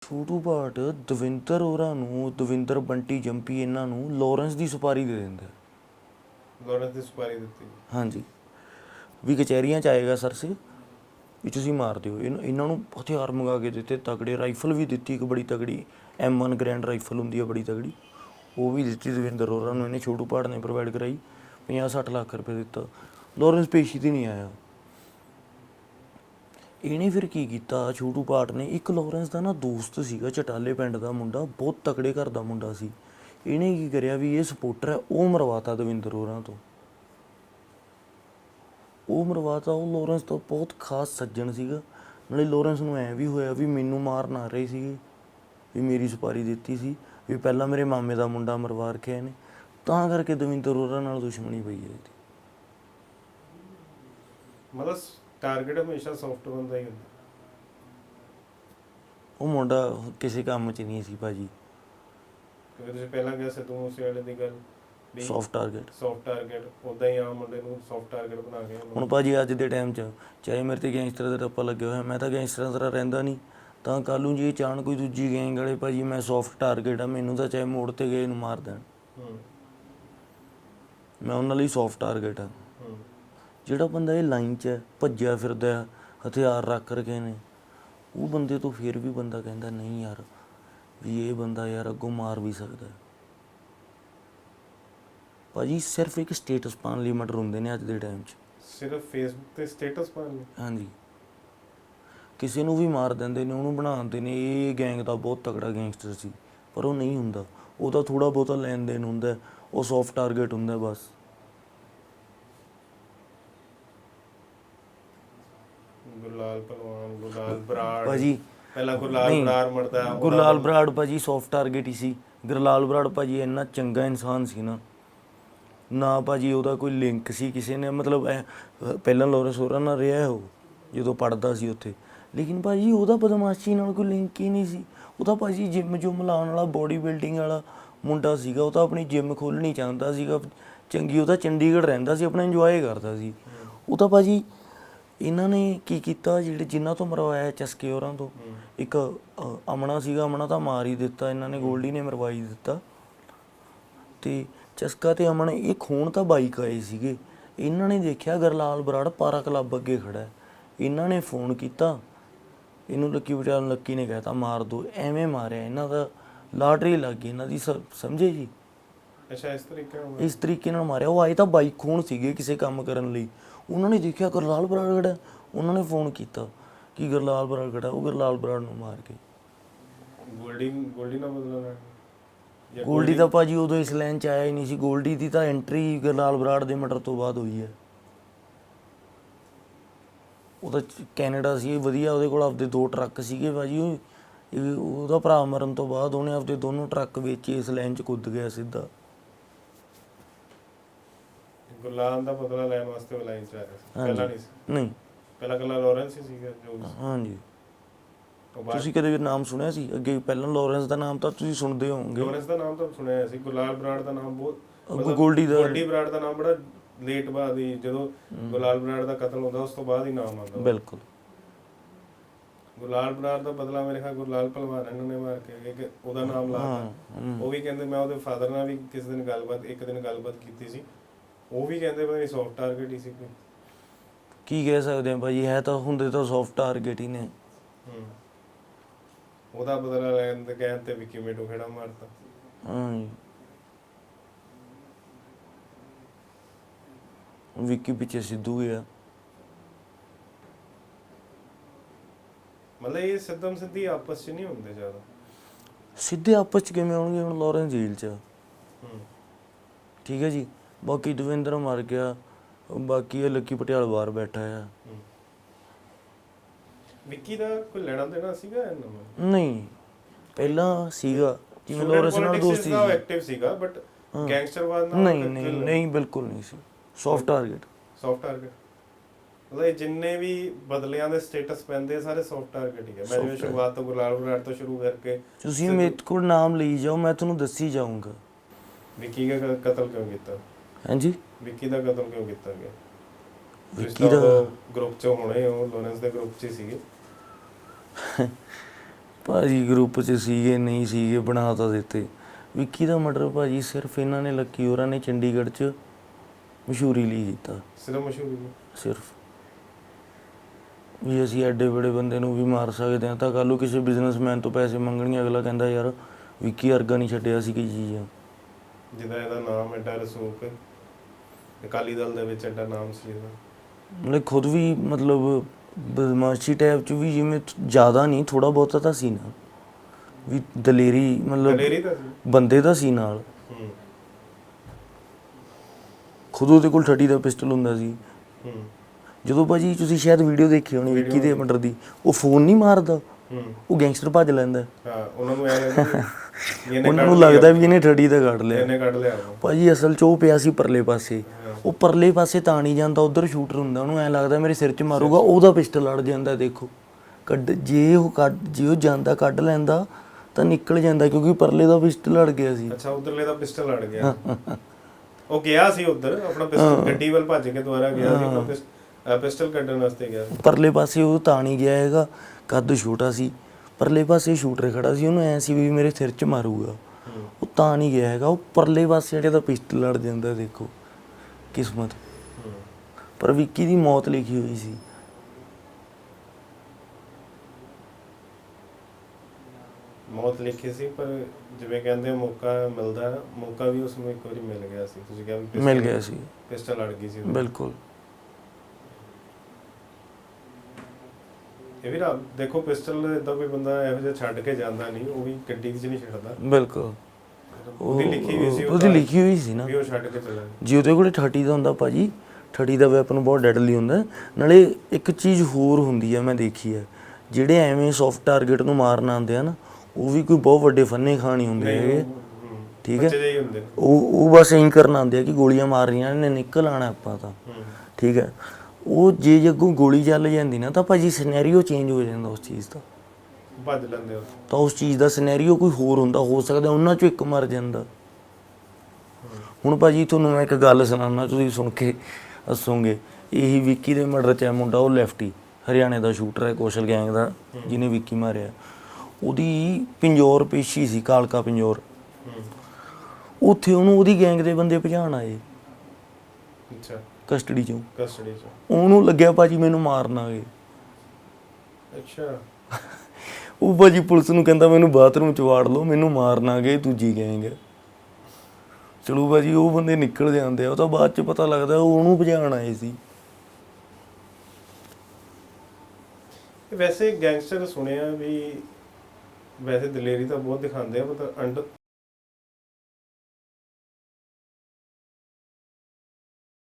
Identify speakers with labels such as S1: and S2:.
S1: ਛੋਟੂ ਭਾਟ ਦਵਿੰਦਰ ਹੋਰਾਂ ਨੂੰ ਦਵਿੰਦਰ ਬੰਟੀ ਜੰਪੀ ਇਹਨਾਂ ਨੂੰ ਲਾਰੈਂਸ ਦੀ ਸੁਪਾਰੀ ਦੇ ਦਿੰਦਾ ਹੈ।
S2: ਲੋਰੈਂਸ ਦੀ ਸੁਪਾਰੀ ਦਿੱਤੀ।
S1: ਹਾਂਜੀ। ਵੀ ਕਚਹਿਰੀਆਂ ਚ ਆਏਗਾ ਸਰ ਸੇ ਵੀ ਤੁਸੀਂ ਮਾਰ ਦਿਓ। ਇਹਨੂੰ- ਇਹਨਾਂ ਨੂੰ ਹਥਿਆਰ ਮੰਗਾ ਕੇ ਦਿੱਤੇ ਤਗੜੇ ਰਾਈਫਲ ਵੀ ਦਿੱਤੀ ਇੱਕ ਬੜੀ ਤਗੜੀ M1 ਗ੍ਰੈਂਡ ਰਾਈਫਲ ਹੁੰਦੀ ਹੈ ਬੜੀ ਤਗੜੀ। ਉਹ ਵੀ ਦਿੱਤੀ ਦਵਿੰਦਰ ਹੋਰਾਂ ਨੂੰ ਇਹਨੇ ਛੋਟੂ ਭਾਟ ਨੇ ਪ੍ਰੋਵਾਈਡ ਕਰਾਈ 50-60 ਲੱਖ ਰੁਪਏ ਦਿੱਤਾ। ਲਾਰੈਂਸ ਪੇਸ਼ੀ ਤੇ ਨਹੀਂ ਆਇਆ। ਇਹਨੇ ਫਿਰ ਕੀ ਕੀਤਾ? ਛੋਟੂ ਪਾਟ ਨੇ। ਇੱਕ ਲਾਰੈਂਸ ਦਾ ਨਾ ਦੋਸਤ ਸੀਗਾ, ਚਟਾਲੇ ਪਿੰਡ ਦਾ ਮੁੰਡਾ, ਬਹੁਤ ਤਕੜੇ ਘਰ ਦਾ ਮੁੰਡਾ ਸੀ। ਇਹਨੇ ਕੀ ਕਰਿਆ ਵੀ ਇਹ ਸਪੋਰਟਰ ਹੈ, ਉਹ ਮਰਵਾਤਾ ਦਵਿੰਦਰ ਹੋਰਾਂ ਤੋਂ। ਉਹ ਮਰਵਾਤਾ, ਉਹ ਲਾਰੈਂਸ ਤੋਂ ਬਹੁਤ ਖਾਸ ਸੱਜਣ ਸੀਗਾ। ਨਾਲੇ ਲਾਰੈਂਸ ਨੂੰ ਐ ਵੀ ਹੋਇਆ ਵੀ ਮੈਨੂੰ ਮਾਰਨ ਆ ਰਹੇ ਸੀਗੇ, ਵੀ ਮੇਰੀ ਸੁਪਾਰੀ ਦਿੱਤੀ ਸੀ, ਵੀ ਪਹਿਲਾਂ ਮੇਰੇ ਮਾਮੇ ਦਾ ਮੁੰਡਾ ਮਰਵਾ ਰੱਖਿਆ ਇਹਨੇ। ਤਾਂ ਕਰਕੇ ਦਵਿੰਦਰ ਹੋਰਾਂ ਨਾਲ ਦੁਸ਼ਮਣੀ ਪਈ ਹੈ ਇਹਦੀ।
S2: ਮਤਲਬ ਟਾਰਗੇਟ ਹਮੇਸ਼ਾ ਸੌਫਟ ਬੰਦਾ ਹੀ ਹੁੰਦਾ।
S1: ਉਹ ਮੁੰਡਾ ਕਿਸੇ ਕੰਮ 'ਚ ਨਹੀਂ ਸੀ ਭਾਜੀ।
S2: ਕਿਉਂਕਿ ਤੁਸੀਂ ਪਹਿਲਾਂ ਕਿਹਾ ਸਿੱਧੂ ਮੂਸੇ ਵਾਲੇ ਦੀ ਗੱਲ ਵੀ
S1: ਸੌਫਟ ਟਾਰਗੇਟ
S2: ਸੌਫਟ ਟਾਰਗੇਟ ਉਦਾਂ ਹੀ ਆਮ ਮੁੰਡੇ ਨੂੰ ਸੌਫਟ ਟਾਰਗੇਟ ਬਣਾ ਕੇ
S1: ਹੁਣ ਭਾਜੀ ਅੱਜ ਦੇ ਟਾਈਮ 'ਚ ਚਾਹੇ ਮੇਰੇ ਤੇ ਗੈਂਗਸਟਰ ਦਾ ਰੱਪਾ ਲੱਗਿਆ ਹੋਇਆ ਮੈਂ ਤਾਂ ਗੈਂਗਸਟਰਾਂ ਤਰ੍ਹਾਂ ਰਹਿੰਦਾ ਨਹੀਂ। ਤਾਂ ਕੱਲ੍ਹ ਨੂੰ ਜੇ ਇਹ ਚਾਹਣ ਕੋਈ ਦੂਜੀ ਗੈਂਗ ਵਾਲੇ ਭਾਜੀ ਮੈਂ ਸੌਫਟ ਟਾਰਗੇਟ ਆ ਮੈਨੂੰ ਤਾਂ ਚਾਹੇ ਮੋੜ ਤੇ ਗਏ ਨੂੰ ਮਾਰ ਦੇਣ।
S2: ਹੂੰ।
S1: ਮੈਂ ਉਹਨਾਂ ਲਈ ਸੌਫਟ ਟਾਰਗੇਟ ਆ।
S2: ਹੂੰ
S1: ਜਿਹੜਾ ਬੰਦਾ ਇਹ ਲਾਈਨ 'ਚ ਹੈ, ਭੱਜਿਆ ਫਿਰਦਾ ਹੈ, ਹਥਿਆਰ ਰੱਖ ਰਕੇ ਨੇ ਉਹ ਬੰਦੇ ਤੋਂ ਫਿਰ ਵੀ ਬੰਦਾ ਕਹਿੰਦਾ ਨਹੀਂ ਯਾਰ ਵੀ ਇਹ ਬੰਦਾ ਯਾਰ ਅੱਗੋਂ ਮਾਰ ਵੀ ਸਕਦਾ ਹੈ। ਭਾਜੀ ਸਿਰਫ ਇੱਕ ਸਟੇਟਸ ਪਾਉਣ ਲਈ ਮਟਰ ਹੁੰਦੇ ਨੇ ਅੱਜ ਦੇ ਟਾਈਮ 'ਚ।
S2: ਸਿਰਫ ਫੇਸਬੁੱਕ ਤੇ ਸਟੇਟਸ ਪਾਉਣ ਲਈ?
S1: ਹਾਂਜੀ। ਕਿਸੇ ਨੂੰ ਵੀ ਮਾਰ ਦਿੰਦੇ ਨੇ ਉਹਨੂੰ ਬਣਾ ਦਿੰਦੇ ਨੇ ਇਹ ਗੈਂਗ ਦਾ ਬਹੁਤ ਤਕੜਾ ਗੈਂਗਸਟਰ ਸੀ ਪਰ ਉਹ ਨਹੀਂ ਹੁੰਦਾ। ਉਹ ਤਾਂ ਥੋੜਾ ਬਹੁਤਾ ਲੈਣ ਦੇਣ ਹੁੰਦਾ ਹੈ, ਉਹ ਸੌਫਟ ਟਾਰਗੇਟ ਹੁੰਦਾ ਹੈ ਬਸ।
S2: ਗੁਰਲਾਲ ਪਹਿਲਵਾਨ ਗੁਰਲਾਲ ਬਰਾੜ।
S1: ਭਾਜੀ
S2: ਪਹਿਲਾਂ ਗੁਰਲਾਲ
S1: ਨਹੀਂ,
S2: ਬਰਾੜ ਮਰਦਾ ਉਹਦਾ-
S1: ਗੁਰਲਾਲ ਬਰਾੜ ਭਾਜੀ ਸੌਫਟ ਟਾਰਗੇਟ ਹੀ ਸੀ। ਗੁਰਲਾਲ ਬਰਾੜ ਭਾਜੀ ਇੰਨਾ ਚੰਗਾ ਇਨਸਾਨ ਸੀ ਨਾ। ਨਾ ਭਾਜੀ ਉਹਦਾ ਕੋਈ ਲਿੰਕ ਸੀ ਕਿਸੇ ਨੇ ਮਤਲਬ ਐ ਪਹਿਲਾਂ ਲੋਰੈਂਸ ਹੋਰਾਂ ਨਾਲ ਰਿਹਾ ਉਹ ਜਦੋਂ ਪੜਦਾ ਸੀ ਉੱਥੇ। ਲੇਕਿਨ ਭਾਜੀ ਉਹਦਾ ਬਦਮਾਸ਼ੀ ਨਾਲ ਕੋਈ ਲਿੰਕ ਹੀ ਨਹੀਂ ਸੀ। ਉਹ ਤਾਂ ਭਾਜੀ ਜਿਮ ਜੁਮ ਲਾਉਣ ਵਾਲਾ ਬੋਡੀ ਬਿਲਡਿੰਗ ਵਾਲਾ ਮੁੰਡਾ ਸੀਗਾ ਉਹ ਤਾਂ ਆਪਣੀ ਜਿਮ ਖੋਲਣੀ ਚਾਹੁੰਦਾ ਸੀਗਾ। ਚੰਗੀ ਉਹ ਤਾਂ ਚੰਡੀਗੜ੍ਹ ਰਹਿੰਦਾ ਸੀ ਆਪਣਾ ਇੰਜੋਏ ਕਰਦਾ ਸੀ। ਉਹ ਤਾਂ ਭਾਜੀ ਇਹਨਾਂ ਨੇ ਕੀ ਕੀਤਾ ਜਿਹੜੇ ਜਿਨ੍ਹਾਂ ਤੋਂ ਮਰਵਾਇਆ ਚਸਕੇ ਹੋਰਾਂ ਤੋਂ। ਇੱਕ ਅ, ਅਮਣਾ ਸੀਗਾ ਅਮਣਾ ਤਾਂ ਮਾਰ ਹੀ ਦਿੱਤਾ ਇਹਨਾਂ ਨੇ ਗੋਲਡੀ ਨੇ ਮਰਵਾਈ ਦਿੱਤਾ। ਤੇ ਚਸਕਾ ਤੇ ਅਮਨ ਇਹ ਖੂਨ ਤਾਂ ਬਾਈਕ ਆਏ ਸੀਗੇ। ਇਹਨਾਂ ਨੇ ਦੇਖਿਆ ਗਰਲਾਲ ਬਰਾੜ ਪਾਰਾ ਕਲੱਬ ਅੱਗੇ ਖੜਾ ਹੈ। ਇਹਨਾਂ ਨੇ ਫੋਨ ਕੀਤਾ। ਇਹਨੂੰ ਲੱਕੀ ਬਟਾਲ ਲੱਕੀ ਨੇ ਕਹਿਤਾ ਮਾਰ ਦੋ। ਐਵੇਂ ਮਾਰਿਆ ਇਹਨਾਂ ਦਾ। ਲਾਟਰੀ ਲੱਗ ਗਈ ਇਹਨਾਂ ਦੀ ਸ- ਸਮਝੇ ਜੀ?
S2: ਅੱਛਾ ਇਸ ਤਰੀਕੇ ਨਾਲ
S1: ਇਸ ਤਰੀਕੇ ਨਾਲ ਮਾਰਿਆ। ਉਹ ਆਏ ਤਾਂ ਬਾਈਕ ਖੂਨ ਸੀਗੇ ਕਿਸੇ ਕੰਮ ਕਰਨ ਲਈ। ਉਹਨਾਂ ਨੇ ਦੇਖਿਆ ਗਰਲਾਲ ਬਰਾੜ ਖੜਾ। ਉਹਨਾਂ ਨੇ ਫੋਨ ਕੀਤਾ ਕਿ ਗਰਲਾਲ ਬਰਾੜ ਖੜਾ ਉਹ ਗਰਲਾਲ ਬਰਾੜ ਨੂੰ ਮਾਰ ਕੇ।
S2: ਗੋਲਡੀ ਗੋਲਡੀ ਨਾਲ ਬਦਲਾ ਲੈਣਾ ਜਾਂ
S1: ਗੋਲਡੀ ਤਾਂ ਭਾਜੀ ਉਦੋਂ ਇਸ ਲਾਈਨ ਚ ਆਇਆ ਹੀ ਨਹੀਂ ਸੀ। ਗੋਲਡੀ ਦੀ ਤਾਂ ਐਂਟਰੀ ਗਰਲਾਲ ਬਰਾੜ ਦੇ ਮਟਰ ਤੋਂ ਬਾਅਦ ਹੋਈ ਹੈ। ਉਹ ਤਾਂ ਚ- ਕੈਨੇਡਾ ਸੀ ਵਧੀਆ ਉਹਦੇ ਕੋਲ ਆਪਦੇ ਦੋ ਟਰੱਕ ਸੀਗੇ ਭਾਜੀ। ਉਹ- ਇਹ ਉਹਦਾ ਭਰਾ ਮਰਨ ਤੋਂ ਬਾਅਦ ਉਹਨੇ ਆਪਦੇ ਦੋਨੋਂ ਟਰੱਕ ਵੇਚੇ ਇਸ ਲਾਈਨ ਚ ਕੁੱਦ ਗਿਆ ਸਿੱਧਾ।
S2: ਗੁਰਲਾਲ ਦਾ ਬਦਲਾ ਲੈਣ ਵਾਸਤੇ ਚ ਆ ਰਿਹਾ ਸੀ ਪਹਿਲਾਂ ਨਹੀਂ ਸੀ।
S1: ਨਹੀਂ।
S2: ਪਹਿਲਾਂ ਕੱਲਾ ਲਾਰੈਂਸ ਹੀ ਸੀਗਾ ਜੋ
S1: ਹਾਂਜੀ। ਤੁਸੀਂ ਕਦੇ ਵੀ ਨਾਮ ਸੁਣਿਆ ਸੀ? ਅੱਗੇ ਪਹਿਲਾਂ ਲਾਰੈਂਸ ਦਾ ਨਾਮ ਤਾਂ ਤੁਸੀਂ ਸੁਣਦੇ ਹੋਵੋਗੇ।
S2: ਲਾਰੈਂਸ ਦਾ ਨਾਮ ਤਾਂ ਸੁਣਿਆ ਸੀ। ਗੁਰਲਾਲ ਬਰਾੜ ਦਾ ਨਾਮ ਬਹੁਤ
S1: ਗੋਲਡੀ ਦਾ-
S2: ਗੋਲਡੀ ਬਰਾੜ ਦਾ ਨਾਮ ਬੜਾ ਲੇਟ ਬਾਅਦ ਹੀ ਜਦੋਂ ਗੁਰਲਾਲ ਬਰਾੜ ਦਾ ਕਤਲ ਹੁੰਦਾ ਉਸ ਤੋਂ ਬਾਅਦ ਹੀ ਨਾਮ ਆਉਂਦਾ।
S1: ਬਿਲਕੁਲ।
S2: ਗੁਰਲਾਲ ਬਰਾੜ ਦਾ ਬਦਲਾ ਮੇਰੇ ਖਿਆਲ ਗੁਰਲਾਲ ਪਹਿਲਵਾਨ ਇਹਨਾਂ ਨੇ ਮਾਰ ਕੇ ਕਿ ਉਹਦਾ ਨਾਮ ਲਾਤਾ। ਉਹ ਵੀ ਕਹਿੰਦੇ ਮੈਂ ਉਹਦੇ ਫਾਦਰ ਨਾਲ ਵੀ ਕਿਸੇ ਦਿਨ ਗੱਲਬਾਤ ਇੱਕ ਦਿਨ ਗੱਲਬਾਤ ਕੀਤੀ ਸੀ। ਉਹ ਵੀ ਕਹਿੰਦੇ ਭਾਈ ਸੌਫਟ ਟਾਰਗੇਟ ਹੀ ਸੀ ਕੋਈ।
S1: ਕੀ ਕਹਿ ਸਕਦੇ ਆ ਭਾਜੀ ਹੈ ਤਾਂ ਹੁੰਦੇ ਤਾਂ ਸੌਫਟ ਟਾਰਗੇਟ ਹੀ ਨੇ।
S2: ਹੂੰ। ਉਹਦਾ ਬਦਲਾ ਲੈਣ ਦੇ ਕਹਿਣ ਤੇ ਵਿੱਕੀ ਮੇਟੋ ਖੇੜਾ ਮਾਰਤਾ।
S1: ਹਾਂਜੀ। ਵਿੱਕੀ ਪਿੱਛੇ ਸਿੱਧੂ ਗਿਆ।
S2: ਮਤਲਬ ਇਹ ਸਿੱਧਮ ਸਿੱਧੀ ਆਪਸ 'ਚ ਨਹੀਂ ਹੁੰਦੇ ਜ਼ਿਆਦਾ।
S1: ਸਿੱਧੇ ਆਪਸ ਚ ਕਿਵੇਂ ਆਉਣਗੇ ਹੁਣ? ਲਾਰੈਂਸ ਜੇਲ੍ਹ ਚ। ਆ।
S2: ਹੂੰ।
S1: ਠੀਕ ਹੈ ਜੀ। ਬਾਕੀ ਦਵਿੰਦਰ ਮਰ ਗਿਆ ਬਾਕੀ ਇਹ ਲੱਕੀ ਪਟਿਆਲ ਬਾਹਰ ਬੈਠਾ ਆ।
S2: ਵਿੱਕੀ ਦਾ ਕੋਈ ਲੈਣਾ ਦੇਣਾ ਸੀਗਾ ਇਹਨਾਂ ਨਾਲ
S1: ਨਹੀਂ ਪਹਿਲਾਂ ਸੀਗਾ ਜਿਵੇਂ ਲਾਰੈਂਸ ਨਾਲ ਦੋਸਤੀ ਸੀ।
S2: ਐਕਟਿਵ ਸੀਗਾ ਬਟ। ਗੈਂਗਸਟਰਵਾਦ ਨਾਲ
S1: ਨਹੀਂ ਨਹੀਂ ਨਹੀਂ ਬਿਲਕੁਲ ਨਹੀਂ ਸੀ। ਸੌਫਟ ਟਾਰਗੇਟ
S2: ਸੌਫਟ ਟਾਰਗੇਟ ਮਤਲਬ ਇਹ ਜਿੰਨੇ ਵੀ ਬਦਲਿਆਂ ਦੇ ਸਟੇਟਸ ਪੈਂਦੇ ਸਾਰੇ ਸੌਫਟ ਟਾਰਗੇਟ ਹੀ ਹੈ ਮੈਂ ਜਿਵੇਂ ਸ਼ੁਰੂਆਤ ਤੋਂ ਗੁਰਲਾਲ ਬਰਾੜ ਤੋਂ ਸ਼ੁਰੂ ਕਰਕੇ
S1: ਤੁਸੀਂ ਮੇਰੇ ਕੋਲ ਨਾਮ ਲਈ ਜਾਓ ਮੈਂ ਤੁਹਾਨੂੰ ਦੱਸੀ ਜਾਊਂਗਾ।
S2: ਵਿੱਕੀ ਦਾ ਕਤਲ ਕਿਉਂ ਕੀਤਾ?
S1: ਹਾਂਜੀ।
S2: ਵਿੱਕੀ ਦਾ ਕਤਲ ਕਿਉਂ ਕੀਤਾ ਗਿਆ?
S1: ਵਿੱਕੀ ਦਾ
S2: ਗਰੁੱਪ ਚ ਹੋਣੇ ਉਹ ਲੋਰੈਂਸ ਦੇ ਗਰੁੱਪ ਚ ਸੀਗੇ।
S1: ਭਾਜੀ ਗਰੁੱਪ 'ਚ ਸੀਗੇ ਨਹੀਂ ਸੀਗੇ ਬਣਾ ਤਾਂ ਦਿੱਤੇ। ਵਿੱਕੀ ਦਾ ਮਰਡਰ ਭਾਜੀ ਸਿਰਫ ਇਹਨਾਂ ਨੇ ਲੱਕੀ ਹੋਰਾਂ ਨੇ ਚੰਡੀਗੜ੍ਹ 'ਚ ਮਸ਼ਹੂਰੀ ਲਈ ਕੀਤਾ।
S2: ਸਿਰਫ ਮਸ਼ਹੂਰੀ
S1: ਸਿਰਫ। ਵੀ ਅਸੀਂ ਐਡੇ ਬੜੇ ਬੰਦੇ ਨੂੰ ਵੀ ਮਾਰ ਸਕਦੇ ਹਾਂ ਤਾਂ ਕੱਲ੍ਹ ਨੂੰ ਕਿਸੇ ਬਿਜ਼ਨਸਮੈਨ ਤੋਂ ਪੈਸੇ ਮੰਗਣਗੇ ਅਗਲਾ ਕਹਿੰਦਾ ਯਾਰ ਵਿੱਕੀ ਵਰਗਾ ਨਹੀਂ ਛੱਡਿਆ ਸੀ ਕੀ ਚੀਜ਼ ਆ?
S2: ਜਿਹਦਾ ਇਹਦਾ ਨਾਮ ਐਡਾ ਰਸੂਖ ਅਕਾਲੀ ਦਲ ਦੇ ਵਿੱਚ ਐਡਾ ਨਾਮ ਸੀ ਇਹਦਾ।
S1: ਮਤਲਬ ਖੁਦ ਵੀ ਮਤਲਬ ਬਦਮਾਸ਼ੀ ਟਾਈਪ ਚ ਵੀ ਜਿਵੇਂ ਜ਼ਿਆਦਾ ਨਹੀਂ ਥੋੜਾ ਬਹੁਤਾ ਤਾਂ ਸੀ ਨਾ। ਵੀ ਦਲੇਰੀ ਮਤਲਬ
S2: ਦਲੇਰੀ ਤਾਂ ਸੀ।
S1: ਬੰਦੇ ਦਾ ਸੀ ਨਾਲ।
S2: ਹੂੰ।
S1: ਖੁਦ ਉਹਦੇ ਕੋਲ 30 ਦਾ ਪਿਸਟਲ ਹੁੰਦਾ ਸੀ।
S2: ਹੂੰ।
S1: ਜਦੋਂ ਭਾਜੀ ਤੁਸੀਂ ਸ਼ਾਇਦ ਵੀਡੀਓ ਦੇਖੀ ਹੋਣੀ ਵਿੱਕੀ ਦੇ ਮਰਡਰ ਦੀ ਉਹ ਫੋਨ ਨਹੀਂ ਮਾਰਦਾ। ਉਹ ਗੈਂਗਸਟਰ ਭੱਜ ਲੈਂਦਾ।
S2: ਹਾਂ ਉਹਨਾਂ ਨੂੰ ਐ ਲੱਗਦਾ
S1: ਉਹਨਾਂ ਨੂੰ ਲੱਗਦਾ ਵੀ ਇਹਨੇ 30 ਦਾ ਕੱਢ ਲਿਆ।
S2: ਇਹਨੇ ਕੱਢ ਲਿਆ।
S1: ਭਾਜੀ ਅਸਲ 'ਚ ਉਹ ਪਿਆ ਸੀ ਪਰਲੇ ਪਾਸੇ। ਉਹ ਪਰਲੇ ਪਾਸੇ ਤਾਂ ਨਹੀਂ ਜਾਂਦਾ ਉਧਰ ਸ਼ੂਟਰ ਹੁੰਦਾ। ਉਹਨੂੰ ਐ ਲੱਗਦਾ ਮੇਰੇ ਸਿਰ 'ਚ ਮਾਰੂਗਾ ਉਹਦਾ ਪਿਸਟਲ ਅੜ ਜਾਂਦਾ ਦੇਖੋ। ਕੱਢ ਜੇ ਉਹ ਕੱਢ ਜੇ ਉਹ ਜਾਂਦਾ ਕੱਢ ਲੈਂਦਾ ਤਾਂ ਨਿਕਲ ਜਾਂਦਾ ਕਿਉਂਕਿ ਪਰਲੇ ਦਾ ਪਿਸਟਲ ਅੜ ਗਿਆ ਸੀ।
S2: ਅੱਛਾ ਉਧਰਲੇ ਦਾ ਪਿਸਟਲ ਅੜ ਗਿਆ। ਉਹ ਗਿਆ ਸੀ ਉਧਰ ਆਪਣਾ ਪਿਸਟਲ ਗੱਡੀ ਵੱਲ ਭੱਜ ਕੇ ਦੁਬਾਰਾ ਗਿਆ ਸੀ ਆਪਣਾ ਪਿਸ- ਅਹ ਪਿਸਟਲ ਕੱਢਣ ਵਾਸਤੇ ਗਿਆ। ਸੀ
S1: ਪਰਲੇ ਪਾਸੇ ਉਹ ਤਾਂ ਨਹੀਂ ਗਿਆ ਹੈਗਾ ਕੱਦ ਛੋਟਾ ਸੀ। ਪਰਲੇ ਪਾਸੇ ਸ਼ੂਟਰ ਖੜਾ ਸੀ ਉਹਨੂੰ ਐ ਸੀ ਵੀ ਮੇਰੇ ਸਿਰ 'ਚ ਮਾਰੂਗਾ। ਉਹ ਤਾਂ ਨਹੀਂ ਗਿਆ ਹੈਗਾ ਉਹ ਪਰਲੇ ਪਾਸੇ ਜਿਹੜੇ ਦਾ ਪਿਸਟਲ ਅੜ ਜਾਂਦਾ ਦੇਖੋ ਕਿਸਮਤ। ਪਰ ਵਿੱਕੀ ਦੀ ਮੌਤ ਲਿਖੀ ਹੋਈ ਸੀ।
S2: ਮੌਤ ਲਿਖੀ ਸੀ ਪਰ ਜਿਵੇਂ ਕਹਿੰਦੇ ਮੌਕਾ ਮਿਲਦਾ ਮੌਕਾ ਵੀ ਉਸ ਨੂੰ ਇੱਕ ਵਾਰੀ ਮਿਲ ਗਿਆ ਸੀ। ਤੁਸੀਂ ਕਿਹਾ
S1: ਮਿਲ ਗਿਆ ਸੀ।
S2: ਪਿਸਟਲ ਅੜ ਗਈ ਸੀ।
S1: ਬਿਲਕੁਲ।
S2: ਇਹ ਵੀ ਨਾ ਦੇਖੋ ਪਿਸਟਲ ਇਦਾਂ ਕੋਈ ਬੰਦਾ ਇਹੋ ਜਿਹਾ ਛੱਡ ਕੇ ਜਾਂਦਾ ਨਹੀਂ ਉਹ ਵੀ ਗੱਡੀ 'ਚ ਨਹੀਂ ਛੱਡਦਾ।
S1: ਬਿਲਕੁਲ।
S2: ਉਹਦੀ ਲਿਖੀ ਹੋਈ ਸੀ ਉਹ
S1: ਉਹਦੀ ਲਿਖੀ ਹੋਈ ਸੀ ਨਾ।
S2: ਵੀ ਉਹ ਛੱਡ ਕੇ ਚਲਾ ਗਿਆ।
S1: ਜੇ ਉਹਦੇ ਕੋਲੇ 30 ਦਾ ਹੁੰਦਾ ਭਾਜੀ 30 ਦਾ ਵੈਪਨ ਬਹੁਤ ਡੈਡਲੀ ਹੁੰਦਾ। ਨਾਲੇ ਇੱਕ ਚੀਜ਼ ਹੋਰ ਹੁੰਦੀ ਆ ਮੈਂ ਦੇਖੀ ਆ। ਜਿਹੜੇ ਐਵੇਂ ਸੌਫਟ ਟਾਰਗੇਟ ਨੂੰ ਮਾਰਨ ਆਉਂਦੇ ਆ ਨਾ ਉਹ ਵੀ ਕੋਈ ਬਹੁਤ ਵੱਡੇ ਫੰਨੇ ਖਾਣੀ ਹੁੰਦੇ ਹੈਗੇ। ਠੀਕ ਹੈ। ਉਹ ਉਹ ਬਸ ਐਂ ਕਰਨ ਆਉਂਦੇ ਆ ਕਿ ਗੋਲੀਆਂ ਮਾਰ ਰਹੀਆਂ ਨੇ ਨਿਕਲ ਆਣਾ ਆਪਾਂ ਤਾਂ। ਠੀਕ ਹੈ? ਉਹ ਜੇ ਜੇ ਅੱਗੋਂ ਗੋਲੀ ਚੱਲ ਜਾਂਦੀ ਨਾ ਤਾਂ ਭਾਜੀ ਸਿਨੈਰੀਓ ਚੇਂਜ ਹੋ ਜਾਂਦਾ ਉਸ ਚੀਜ਼ ਦਾ
S2: ਭੱਜ ਲੈਂਦੇ ਉਹ।
S1: ਤਾਂ ਉਸ ਚੀਜ਼ ਦਾ ਸਿਨੈਰੀਓ ਕੋਈ ਹੋਰ ਹੁੰਦਾ ਹੋ ਸਕਦਾ ਉਹਨਾਂ ਚੋਂ ਇੱਕ ਮਰ ਜਾਂਦਾ। ਹੁਣ ਭਾਜੀ ਤੁਹਾਨੂੰ ਮੈਂ ਇੱਕ ਗੱਲ ਸੁਣਾਉਣਾ ਤੁਸੀਂ ਸੁਣ ਕੇ ਹੱਸੋਗੇ। ਇਹੀ ਵਿੱਕੀ ਦੇ ਮਰਡਰ ਚ ਹੈ ਮੁੰਡਾ ਉਹ ਲੈਫਟੀ ਹਰਿਆਣੇ ਦਾ ਸ਼ੂਟਰ ਹੈ ਕੌਸ਼ਲ ਗੈਂਗ ਦਾ ਜਿਹਨੇ ਵਿੱਕੀ ਮਾਰਿਆ। ਉਹਦੀ ਪਿੰਜੌਰ ਪੇਸ਼ੀ ਸੀ ਕਾਲਕਾ ਪਿੰਜੌਰ।
S2: ਹੂੰ।
S1: ਉੱਥੇ ਉਹਨੂੰ ਉਹਦੀ ਗੈਂਗ ਦੇ ਬੰਦੇ ਭਜਾਣ ਆਏ।
S2: ਅੱਛਾ।
S1: ਕਸਟਡੀ ਚੋਂ।
S2: ਕਸਟਡੀ 'ਚ।
S1: ਉਹਨੂੰ ਲੱਗਿਆ ਭਾਜੀ ਮੈਨੂੰ ਮਾਰਨ ਆ ਗਏ।
S2: ਅੱਛਾ।
S1: ਉਹ ਭਾਜੀ ਪੁਲਿਸ ਨੂੰ ਕਹਿੰਦਾ ਮੈਨੂੰ ਬਾਥਰੂਮ ਚ ਵਾੜ ਲਓ ਮੈਨੂੰ ਮਾਰਨ ਆ ਗਏ ਦੂਜੀ ਗੈਂਗ। ਹੈ ਚਲੋ ਭਾਜੀ ਉਹ ਬੰਦੇ ਨਿਕਲ ਜਾਂਦੇ ਆ ਉਹ ਤਾਂ ਬਾਅਦ ਚ ਪਤਾ ਲੱਗਦਾ ਉਹ ਉਹਨੂੰ ਭਜਾਣ ਆਏ ਸੀ।
S2: ਵੈਸੇ ਗੈਂਗਸਟਰ ਸੁਣਿਆ ਵੀ ਵੈਸੇ ਦਲੇਰੀ ਤਾਂ ਬਹੁਤ ਦਿਖਾਉਂਦੇ ਆ ਮਤਲਬ ਅੰਡਰ